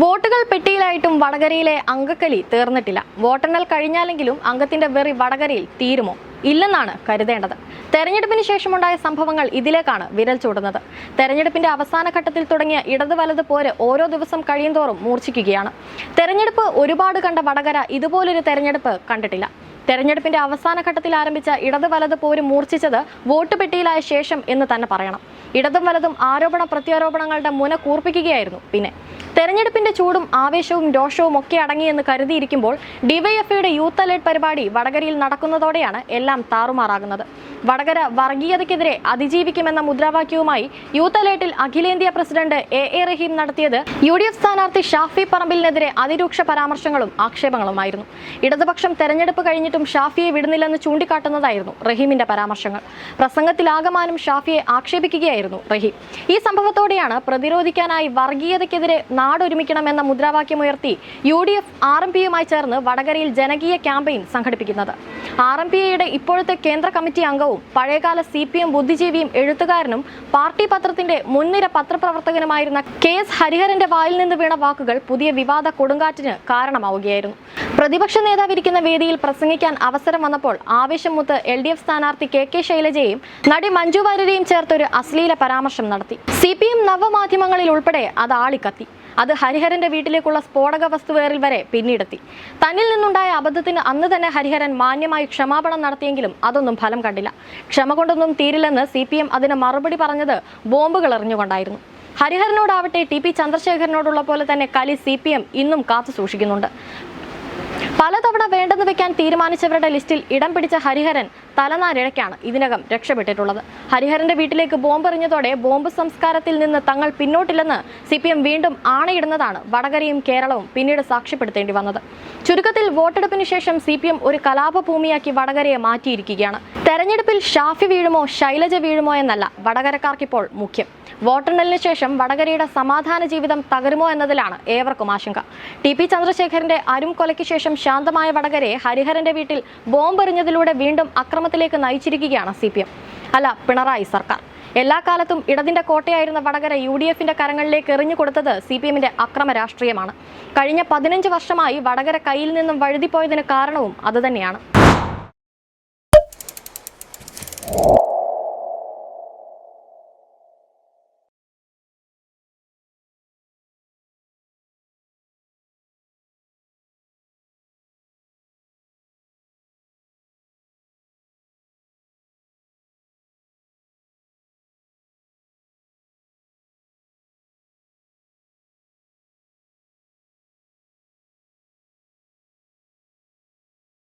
വോട്ടുകൾ പെട്ടിയിലായിട്ടും വടകരയിലെ അങ്കക്കലി തീർന്നിട്ടില്ല. വോട്ടെണ്ണൽ കഴിഞ്ഞാലെങ്കിലും അംഗത്തിന്റെ വെറി വടകരയിൽ തീരുമോ? ഇല്ലെന്നാണ് കരുതേണ്ടത്. തെരഞ്ഞെടുപ്പിന് ശേഷമുണ്ടായ സംഭവങ്ങൾ ഇതിലേക്കാണ് വിരൽ ചൂടുന്നത്. തെരഞ്ഞെടുപ്പിന്റെ അവസാന ഘട്ടത്തിൽ തുടങ്ങിയ ഇടത് വലത് പോര് ഓരോ ദിവസം കഴിയുന്തോറും മൂർച്ഛിക്കുകയാണ്. തെരഞ്ഞെടുപ്പ് ഒരുപാട് കണ്ട വടകര ഇതുപോലൊരു തെരഞ്ഞെടുപ്പ് കണ്ടിട്ടില്ല. തെരഞ്ഞെടുപ്പിന്റെ അവസാന ഘട്ടത്തിൽ ആരംഭിച്ച ഇടത് വലത് പോര് മൂർച്ഛിച്ചത് വോട്ട് പെട്ടിയിലായ ശേഷം എന്ന് തന്നെ പറയണം. ഇടതും വലതും ആരോപണ പ്രത്യാരോപണങ്ങളുടെ മുന കൂർപ്പിക്കുകയായിരുന്നു പിന്നെ. തെരഞ്ഞെടുപ്പിന്റെ ചൂടും ആവേശവും രോഷവും ഒക്കെ അടങ്ങിയെന്ന് കരുതിയിരിക്കുമ്പോൾ ഡിവൈഎഫ്ഐയുടെ യൂത്ത് അലേർട്ട് പരിപാടി വടകരയിൽ നടക്കുന്നതോടെയാണ് എല്ലാം താറുമാറാകുന്നത് വടകര വർഗീയതയ്ക്കെതിരെ അതിജീവിക്കുമെന്ന മുദ്രാവാക്യവുമായി യൂത്ത് അലേർട്ടിൽ അഖിലേന്ത്യാ പ്രസിഡന്റ് എ എ റഹീം നടത്തിയത് യു ഡി എഫ് സ്ഥാനാർത്ഥി ഷാഫി പറമ്പിലിനെതിരെ അതിരൂക്ഷ പരാമർശങ്ങളും ആക്ഷേപങ്ങളുമായിരുന്നു. ഇടതുപക്ഷം തെരഞ്ഞെടുപ്പ് കഴിഞ്ഞിട്ടും ഷാഫിയെ വിടുന്നില്ലെന്ന് ചൂണ്ടിക്കാട്ടുന്നതായിരുന്നു റഹീമിന്റെ പരാമർശങ്ങൾ. പ്രസംഗത്തിലാകമാനം ഷാഫിയെ ആക്ഷേപിക്കുകയായിരുന്നു റഹീം. ഈ സംഭവത്തോടെയാണ് പ്രതിരോധിക്കാനായി വർഗീയതയ്ക്കെതിരെ നാടൊരുമിക്കണമെന്ന മുദ്രാവാക്യമുയർത്തി U D F R M പിയുമായി ചേർന്ന് വടകരയിൽ ജനകീയ ക്യാമ്പയിൻ സംഘടിപ്പിക്കുന്നത്. ആർ എം പി ഐയുടെ ഇപ്പോഴത്തെ കേന്ദ്ര കമ്മിറ്റി അംഗവും പഴയകാല സി പി എം ബുദ്ധിജീവിയും എഴുത്തുകാരനും പാർട്ടി പത്രത്തിന്റെ മുൻനിര പത്രപ്രവർത്തകനുമായിരുന്ന കെ എസ് ഹരിഹരന്റെ വായിൽ നിന്ന് വീണ വാക്കുകൾ പുതിയ വിവാദ കൊടുങ്കാറ്റിന് കാരണമാവുകയായിരുന്നു. പ്രതിപക്ഷ നേതാവിരിക്കുന്ന വേദിയിൽ പ്രസംഗിക്കാൻ അവസരം വന്നപ്പോൾ ആവേശം മുത്ത് എൽ ഡി എഫ് സ്ഥാനാർത്ഥി കെ കെ ശൈലജയും നടി മഞ്ജു വാര്യരെയും ചേർത്തൊരു അശ്ലീല പരാമർശം നടത്തി. സി പി എം നവമാധ്യമങ്ങളിൽ ഉൾപ്പെടെ അത് ആളിക്കത്തി. അത് ഹരിഹരന്റെ വീട്ടിലേക്കുള്ള സ്ഫോടക വസ്തുവേറിൽ വരെ പിന്നീടെത്തി. തന്നിൽ നിന്നുണ്ടായ അബദ്ധത്തിന് അന്ന് തന്നെ ഹരിഹരൻ മാന്യമായി ക്ഷമാപണം നടത്തിയെങ്കിലും അതൊന്നും ഫലം കണ്ടില്ല. ക്ഷമ കൊണ്ടൊന്നും തീരില്ലെന്ന് സി പി എം അതിന് മറുപടി പറഞ്ഞത് ബോംബുകൾ എറിഞ്ഞുകൊണ്ടായിരുന്നു. ഹരിഹരനോടാവട്ടെ ടി പി ചന്ദ്രശേഖരനോടുള്ള പോലെ തന്നെ കലി സി പി എം ഇന്നും കാത്തു സൂക്ഷിക്കുന്നുണ്ട്. പലതവണ വേണ്ടെന്ന് വെക്കാൻ തീരുമാനിച്ചവരുടെ ലിസ്റ്റിൽ ഇടം പിടിച്ച ഹരിഹരൻ തലനാരിഴയ്ക്കാണ് ഇതിനകം രക്ഷപ്പെട്ടിട്ടുള്ളത്. ഹരിഹരന്റെ വീട്ടിലേക്ക് ബോംബെറിഞ്ഞതോടെ ബോംബ് സംസ്കാരത്തിൽ നിന്ന് തങ്ങൾ പിന്നോട്ടില്ലെന്ന് സി വീണ്ടും ആണയിടുന്നതാണ് വടകരയും കേരളവും പിന്നീട് സാക്ഷ്യപ്പെടുത്തേണ്ടി വന്നത്. ചുരുക്കത്തിൽ വോട്ടെടുപ്പിന് ശേഷം സി ഒരു കലാപഭൂമിയാക്കി വടകരയെ മാറ്റിയിരിക്കുകയാണ്. തെരഞ്ഞെടുപ്പിൽ ഷാഫി വീഴുമോ ശൈലജ വീഴുമോ എന്നല്ല വടകരക്കാർക്കിപ്പോൾ മുഖ്യം. വോട്ടെണ്ണലിന് ശേഷം വടകരയുടെ സമാധാന ജീവിതം തകരുമോ എന്നതിലാണ് ഏവർക്കും ആശങ്ക. ടി പി ചന്ദ്രശേഖരന്റെ അരും കൊലയ്ക്ക് ശേഷം ശാന്തമായ വടകരയെ ഹരിഹരന്റെ വീട്ടിൽ ബോംബെറിഞ്ഞതിലൂടെ വീണ്ടും അക്രമത്തിലേക്ക് നയിച്ചിരിക്കുകയാണ് സി അല്ല പിണറായി സർക്കാർ. എല്ലാ കാലത്തും ഇടതിന്റെ കോട്ടയായിരുന്ന വടകര യു ഡി എഫിന്റെ കരങ്ങളിലേക്ക് എറിഞ്ഞു കൊടുത്തത് സി പി എമ്മിന്റെ അക്രമ രാഷ്ട്രീയമാണ്. കഴിഞ്ഞ പതിനഞ്ച് വർഷമായി വടകര കയ്യിൽ നിന്നും വഴുതിപ്പോയതിന് കാരണവും അതുതന്നെയാണ് you